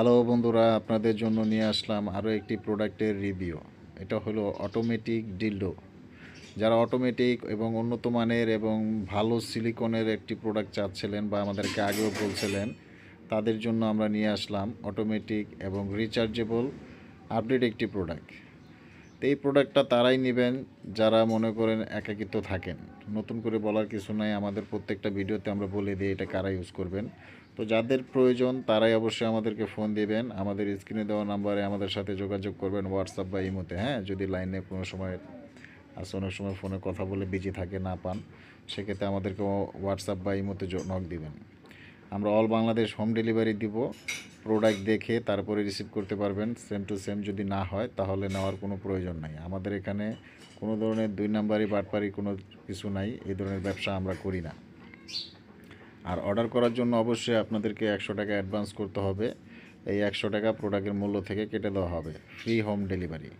Hello বন্ধুরা, আপনাদের জন্য নিয়ে আসলাম আরও একটি প্রোডাক্টের রিভিউ এটা হলো অটোমেটিক ডিল্ডো যারা অটোমেটিক এবং উন্নত মানের এবং ভালো সিলিকনের একটি প্রোডাক্ট চাচ্ছিলেন বা আমাদেরকে আগেও বলছিলেন, তাদের জন্য আমরা নিয়ে আসলাম অটোমেটিক এবং রিচার্জেবল আপডেট একটি প্রোডাক্ট তো এই প্রোডাক্টটা তারাই নেবেন যারা মনে করেন একাকিত্ব থাকেন। নতুন করে বলার কিছু নাই, আমাদের প্রত্যেকটা ভিডিওতে আমরা বলে দিই এটা কারা ইউজ করবেন। তো যাদের প্রয়োজন তারাই অবশ্যই আমাদেরকে ফোন দিবেন, আমাদের স্ক্রিনে দেওয়া নাম্বারে আমাদের সাথে যোগাযোগ করবেন হোয়াটসঅ্যাপ বা ইমোতে হ্যাঁ? যদি লাইনে কোনো সময় আসলে অনেক সময় ফোনে কথা বলে বিজি থাকে, না পান, সেক্ষেত্রে আমাদেরকে হোয়াটসঅ্যাপ বা ইমোতে নক দিবেন। আমরা অল বাংলাদেশ হোম ডেলিভারি দিব। প্রোডাক্ট দেখে তারপরে রিসিভ করতে পারবেন সেম টু সেম যদি না হয়, তাহলে নেওয়ার কোনো প্রয়োজন নাই। আমাদের এখানে কোনো ধরনের দুই নাম্বারই, বাটপারি কোনো কিছু নাই, এই ধরনের ব্যবসা আমরা করি না। আর অর্ডার করার জন্য অবশ্যই আপনাদেরকে একশো টাকা অ্যাডভান্স করতে হবে। এই একশো টাকা প্রোডাক্টের মূল্য থেকে কেটে দেওয়া হবে ফ্রি হোম ডেলিভারি